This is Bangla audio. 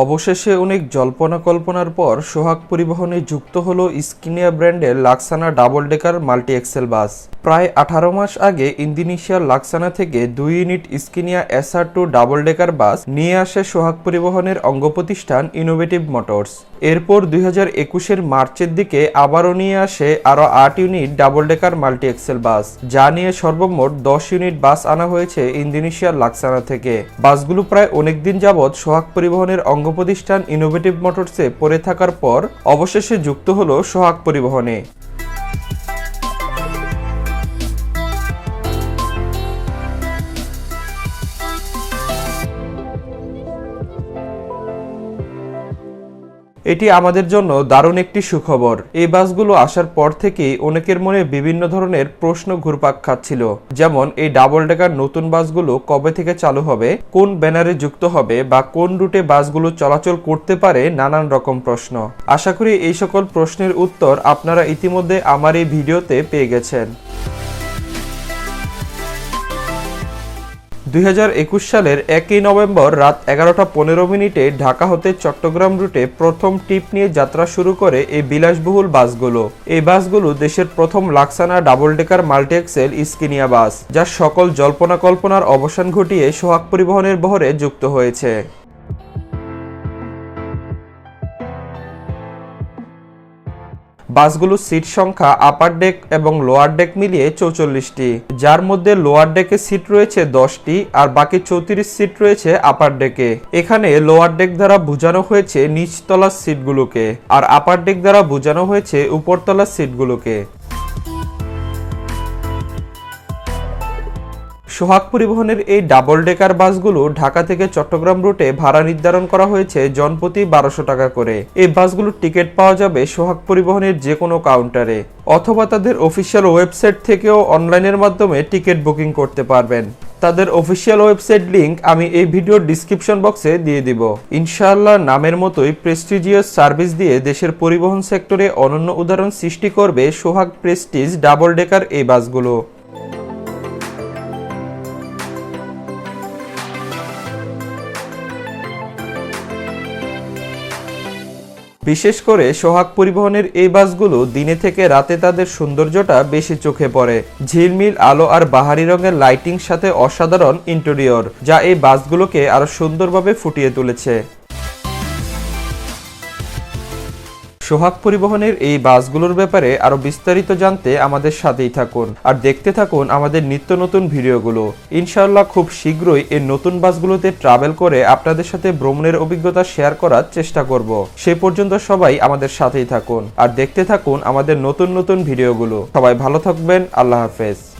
অবশেষে অনেক জল্পনা কল্পনার পর সোহাগ পরিবহনে যুক্ত হলো স্কিনিয়া ব্র্যান্ডের Laksana double decker multi axle bus. প্রায় আঠারো মাস আগে ইন্দোনেশিয়ার লাক্সানা থেকে দুই unit Scania SR two double decker bus নিয়ে আসে সোহাগ পরিবহনের অঙ্গ প্রতিষ্ঠান ইনোভেটিভ মোটরস। এরপর দুই হাজার একুশের মার্চের দিকে আবারও নিয়ে আসে আরও আট unit double decker multi axle bus, যা নিয়ে সর্বমোট দশ ইউনিট বাস আনা হয়েছে ইন্দোনেশিয়ার লাক্সানা থেকে। বাসগুলো প্রায় অনেকদিন যাবৎ সোহাগ পরিবহনের অঙ্গ প্রতিষ্ঠান ইনোভেটিভ মোটরসে পড়ে থাকার পর অবশেষে যুক্ত হলো সোহাগ পরিবহনে। এটি আমাদের জন্য দারুণ একটি সুখবর। এই বাসগুলো আসার পর থেকেই অনেকের মনে বিভিন্ন ধরনের প্রশ্ন ঘুরপাক খাচ্ছিল। যেমন, এই ডাবল ডেকার নতুন বাসগুলো কবে থেকে চালু হবে, কোন ব্যানারে যুক্ত হবে বা কোন রুটে বাসগুলো চলাচল করতে পারে নানান রকম প্রশ্ন। আশা করি এই সকল প্রশ্নের উত্তর আপনারা ইতিমধ্যে আমার এই ভিডিওতে পেয়ে গেছেন। দুই হাজার একুশ সালের একই নভেম্বর রাত এগারোটা পনেরো মিনিটে ঢাকা হতে চট্টগ্রাম রুটে প্রথম টিপ নিয়ে যাত্রা শুরু করে এই বিলাসবহুল বাসগুলো। এই বাসগুলো দেশের প্রথম Laksana double decker multi axle Scania bus যা সকল জল্পনা কল্পনার অবসান ঘটিয়ে সোহাগ পরিবহনের বহরে যুক্ত হয়েছে। বাসগুলোর সিট সংখ্যা আপার ডেক এবং লোয়ার ডেক মিলিয়ে চৌচল্লিশটি। যার মধ্যে লোয়ার ডেকে সিট রয়েছে দশটি আর বাকি চৌত্রিশ সিট রয়েছে আপার ডেকে এখানে লোয়ার ডেক দ্বারা বোঝানো হয়েছে নিচতলার সিটগুলোকে আর আপার ডেক দ্বারা বোঝানো হয়েছে উপরতলার সিটগুলোকে সোহাগ পরিবহনের এই ডাবল ডেকার বাসগুলো ঢাকা থেকে চট্টগ্রাম রুটে ভাড়া নির্ধারণ করা হয়েছে জনপ্রতি বারোশো টাকা করে। এই বাসগুলোর টিকিট পাওয়া যাবে সোহাগ পরিবহনের যে কোনো কাউন্টারে অথবা তাদের অফিসিয়াল ওয়েবসাইট থেকেও অনলাইনের মাধ্যমে টিকিট বুকিং করতে পারবেন। তাদের অফিসিয়াল ওয়েবসাইট লিংক আমি এই ভিডিওর ডিসক্রিপশন বক্সে দিয়ে দিব। ইনশাআল্লাহ নামের মতোই প্রেস্টিজিয়াস সার্ভিস দিয়ে দেশের পরিবহন সেক্টরে অনন্য উদাহরণ সৃষ্টি করবে সোহাগ প্রেস্টিজ ডাবল ডেকার এই বাসগুলো। বিশেষ করে সোহাগ পরিবহনের এই বাসগুলো দিনে থেকে রাতে তাদের সৌন্দর্যটা বেশি চোখে পড়ে। ঝিলমিল, আলো আর বাহারি রঙের লাইটিং সাথে অসাধারণ ইন্টেরিয়র যা এই বাসগুলোকে আরও সুন্দরভাবে ফুটিয়ে তুলেছে। সোহাগ পরিবহনের এই বাসগুলোর ব্যাপারে আরও বিস্তারিত জানতে আমাদের সাথেই থাকুন। আর দেখতে থাকুন আমাদের নিত্য নতুন ভিডিওগুলো। ইনশাআল্লাহ খুব শীঘ্রই এই নতুন বাসগুলোতে ট্রাভেল করে আপনাদের সাথে ভ্রমণের অভিজ্ঞতা শেয়ার করার চেষ্টা করব। সে পর্যন্ত সবাই আমাদের সাথেই থাকুন। আর দেখতে থাকুন আমাদের নতুন নতুন ভিডিওগুলো। সবাই ভালো থাকবেন। আল্লাহ হাফেজ।